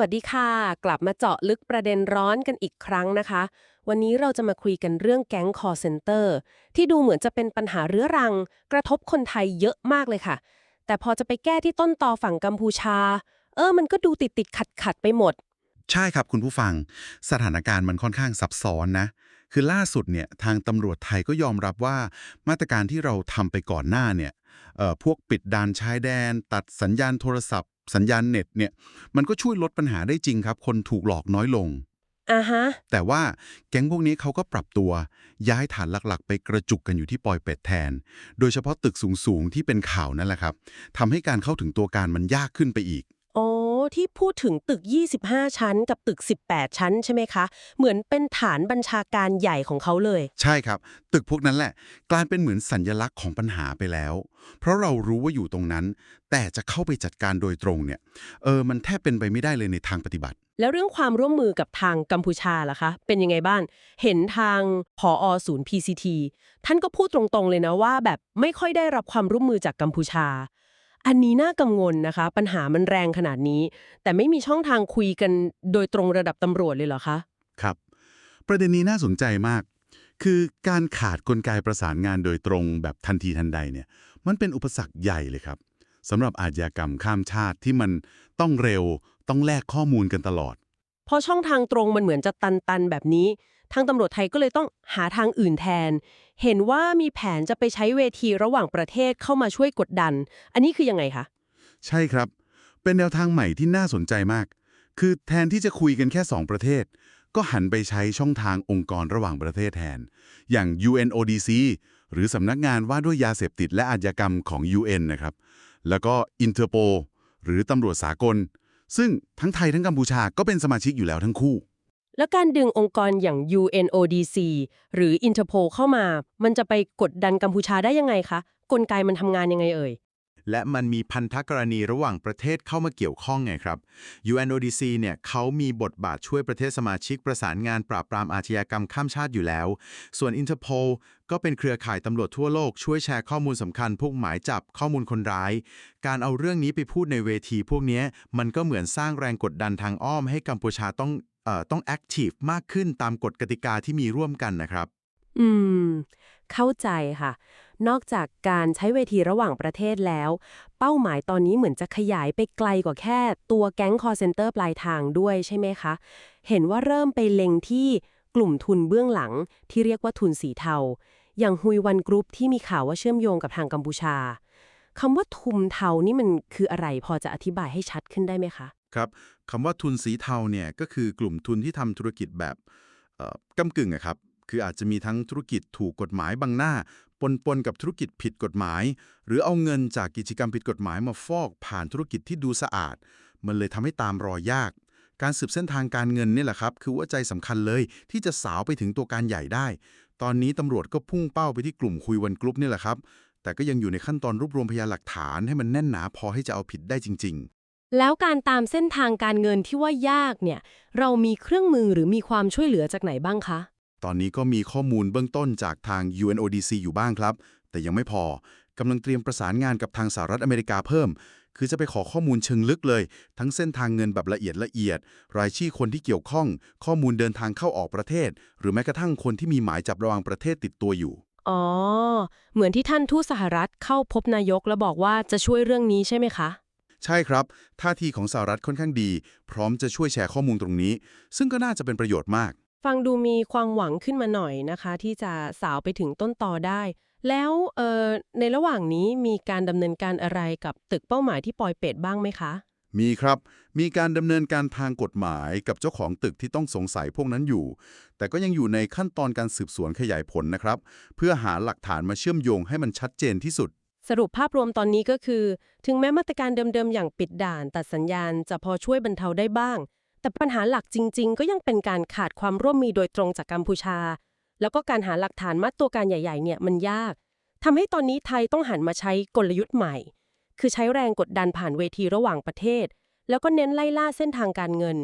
วัสดีค่ะ กลับมาเจาะลึกประเด็นร้อนกันอีกครั้งนะคะ วันนี้เราจะมาคุยกันเรื่องแก๊งคอร์เซนเตอร์ที่ดูเหมือนจะเป็นปัญหาเรื้อรัง กระทบคนไทยเยอะมากเลยค่ะ แต่พอจะไปแก้ที่ต้นตอฝั่งกัมพูชา เออ มันก็ดูติดติดขัดขัดไปหมด ใช่ครับคุณผู้ฟัง สถานการณ์มันค่อนข้างซับซ้อนนะ คือล่าสุดเนี่ยทางตำรวจไทยก็ยอมรับว่ามาตรการที่เราทำไปก่อนหน้าเนี่ย พวกปิดด่านชายแดน ตัดสัญญาณโทรศัพท์ สัญญาณเน็ตเนี่ยมันก็ช่วยลดปัญหาได้จริงครับ คนถูกหลอกน้อยลง อ่าฮะ แต่ว่าแก๊งพวกนี้เขาก็ปรับตัว ย้ายฐานหลักๆ ไปกระจุกกันอยู่ที่ปอยเป็ดแทน โดยเฉพาะตึกสูงๆที่เป็นข่าวนั่นแหละครับทำให้การเข้าถึงตัวการมันยากขึ้นไปอีกอ๋อ ที่พูดถึงตึก 25 ชั้น กับตึก 18 ชั้นใช่ไหมคะ เหมือนเป็นฐานบัญชาการใหญ่ของเขาเลย ใช่ครับ ตึกพวกนั้นแหละ กลายเป็นเหมือนสัญญลักษณ์ของปัญหาไปแล้ว เพราะเรารู้ว่าอยู่ตรงนั้น แต่จะเข้าไปจัดการโดยตรงเนี่ย เออ มันแทบเป็นไปไม่ได้เลยในทางปฏิบัติ แล้วเรื่องความร่วมมือกับทางกัมพูชาล่ะคะ เป็นยังไงบ้าง เห็นทางผอศูนย์ PCT ท่านก็พูดตรงๆเลยนะว่า แบบไม่ค่อยได้รับความร่วมมือจากกัมพูชา อันนี้น่ากังวลนะคะ ปัญหามันแรงขนาดนี้ แต่ไม่มีช่องทางคุยกันโดยตรงระดับตำรวจเลยเหรอคะ ครับ ประเด็นนี้น่าสนใจมาก คือการขาดกลไกประสานงานโดยตรงแบบทันทีทันใดเนี่ย มันเป็นอุปสรรคใหญ่เลยครับสำหรับอาชญากรรมข้ามชาติที่มันต้องเร็วต้องแลกข้อมูลกันตลอด พอช่องทางตรงมันเหมือนจะตันๆแบบนี้ ทางตำรวจไทยก็เลยต้องหาทางอื่นแทน เห็นว่ามีแผนจะไปใช้เวทีระหว่างประเทศเข้ามาช่วยกดดัน อันนี้คือยังไงคะ ใช่ครับ เป็นแนวทางใหม่ที่น่าสนใจมาก คือแทนที่จะคุยกันแค่ 2 ประเทศ ก็หันไปใช้ช่องทางองค์กรระหว่างประเทศแทน อย่าง UNODC หรือสำนักงานว่าด้วยยาเสพติดและอาชญากรรมของ UN นะครับ แล้วก็ Interpol หรือตำรวจสากล ซึ่งทั้งไทยทั้งกัมพูชาก็เป็นสมาชิกอยู่แล้วทั้งคู่ และการดึงองค์กรอย่าง UNODC หรือ Interpol เข้ามา มันจะไปกดดันกัมพูชาได้ยังไงคะกลไกมันทำงานยังไงเอ่ย และมันมีพันธกรณีระหว่างประเทศเข้ามาเกี่ยวข้องไงครับ UNODC เนี่ยเขามีบทบาทช่วยประเทศสมาชิกประสานงานปราบปรามอาชญากรรมข้ามชาติอยู่แล้ว ส่วน Interpol ก็เป็นเครือข่ายตำรวจทั่วโลกช่วยแชร์ข้อมูลสำคัญ พวกหมายจับข้อมูลคนร้าย การเอาเรื่องนี้ไปพูดในเวที พวกนี้มันก็เหมือนสร้างแรงกดดันทางอ้อมให้กัมพูชาต้องเอ่อต้องแอคทีฟมากขึ้นตามกฎกติกาที่มีร่วมกันนะครับ อืม เข้าใจค่ะ นอกจากการใช้เวทีระหว่างประเทศแล้ว เป้าหมายตอนนี้เหมือนจะขยายไปไกลกว่าแค่ตัวแก๊งคอร์เซนเตอร์ปลายทางด้วยใช่ไหมคะ เห็นว่าเริ่มไปเล็งที่กลุ่มทุนเบื้องหลังที่เรียกว่าทุนสีเทา อย่างฮุยวันกรุ๊ปที่มีข่าวว่าเชื่อมโยงกับทางกัมพูชาคำว่าทุมเทานี่มันคืออะไรพอจะอธิบายให้ชัดขึ้นได้ไหมคะ ครับคำว่าทุนสีเทาเนี่ยก็คือกลุ่มทุนที่ทำธุรกิจแบบเอ่อกำกึ่งอะครับ คืออาจจะมีทั้งธุรกิจถูกกฎหมายบังหน้า ปนปนกับธุรกิจผิดกฎหมาย หรือเอาเงินจากกิจกรรมผิดกฎหมายมาฟอกผ่านธุรกิจที่ดูสะอาด มันเลยทำให้ตามรอยยาก การสืบเส้นทางการเงินนี่แหละครับ คือว่าใจสำคัญเลยที่จะสาวไปถึงตัวการใหญ่ได้ ตอนนี้ตำรวจก็พุ่งเป้าไปที่กลุ่มคุยวันกรุ๊ปนี่แหละครับ แต่ก็ยังอยู่ในขั้นตอนรวบรวมพยานหลักฐานให้มันแน่นหนาพอให้จะเอาผิดได้จริง ๆแล้วการตามเส้นทางการเงินที่ว่ายากเนี่ย เรามีเครื่องมือหรือมีความช่วยเหลือจากไหนบ้างคะ ตอนนี้ก็มีข้อมูลเบื้องต้นจากทาง UNODC อยู่บ้างครับ แต่ยังไม่พอกำลังเตรียมประสานงานกับทางสหรัฐอเมริกาเพิ่ม คือจะไปขอข้อมูลเชิงลึกเลย ทั้งเส้นทางเงินแบบละเอียดละเอียด รายชื่อคนที่เกี่ยวข้อง ข้อมูลเดินทางเข้าออกประเทศ หรือแม้กระทั่งคนที่มีหมายจับระหว่างประเทศติดตัวอยู่ อ๋อ เหมือนที่ท่านทูตสหรัฐเข้าพบนายกแล้วบอกว่าจะช่วยเรื่องนี้ใช่ไหมคะ ใช่ครับ ท่าทีของสหรัฐค่อนข้างดี พร้อมจะช่วยแชร์ข้อมูลตรงนี้ ซึ่งก็น่าจะเป็นประโยชน์มาก ฟังดูมีความหวังขึ้นมาหน่อยนะคะ ที่จะสาวไปถึงต้นต่อได้ แล้วเอ่อในระหว่างนี้มีการดำเนินการอะไรกับตึกเป้าหมายที่ปอยเป็ดบ้างไหมคะ มีครับ มีการดำเนินการทางกฎหมายกับเจ้าของตึกที่ต้องสงสัยพวกนั้นอยู่ แต่ก็ยังอยู่ในขั้นตอนการสืบสวนขยายผลนะครับ เพื่อหาหลักฐานมาเชื่อมโยงให้มันชัดเจนที่สุด สรุปภาพรวมตอนนี้ก็คือ ถึงแม้มาตรการเดิมๆอย่างปิดด่าน ตัดสัญญาณจะพอช่วยบรรเทาได้บ้าง แต่ปัญหาหลักจริง ๆ ก็ยังเป็นการขาดความร่วมมือโดยตรงจากกัมพูชา แล้วก็การหาหลักฐานมัดตัวการใหญ่ ๆ เนี่ยมันยากทำให้ตอนนี้ไทยต้องหันมาใช้กลยุทธ์ใหม่ คือใช้แรงกดดันผ่านเวทีระหว่างประเทศ แล้วก็เน้นไล่ล่าเส้นทางการเงิน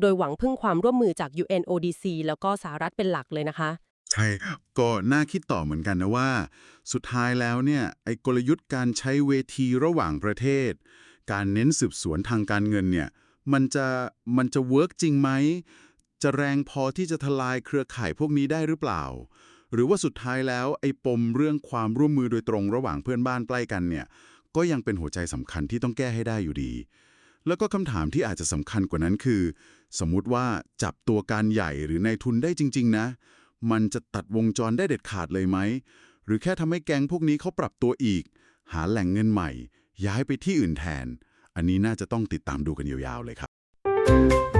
โดยหวังพึ่งความร่วมมือจาก UNODC แล้วก็สหรัฐเป็นหลักเลยนะคะใช่ก็น่าคิดต่อเหมือนกันนะว่า สุดท้ายแล้วเนี่ยไอ้กลยุทธ์การใช้เวทีระหว่างประเทศ การเน้นสืบสวนทางการเงินเนี่ย มันจะมันจะเวิร์กจริงไหม จะแรงพอที่จะทลายเครือข่ายพวกนี้ได้หรือเปล่า หรือว่าสุดท้ายแล้วไอ้ปมเรื่องความร่วมมือโดยตรงระหว่างเพื่อนบ้านใกล้กันเนี่ย ก็ยังเป็นหัวใจสำคัญที่ต้องแก้ให้ได้อยู่ดี แล้วก็คำถามที่อาจจะสำคัญกว่านั้นคือ สมมุติว่าจับตัวการใหญ่หรือนายทุนได้จริง ๆ นะ มันจะตัดวงจรได้เด็ดขาดเลยไหม หรือแค่ทำให้แก๊งพวกนี้เขาปรับตัวอีก หาแหล่งเงินใหม่ ย้ายไปที่อื่นแทน อันนี้น่าจะต้องติดตามดูกันยาวๆเลยครับ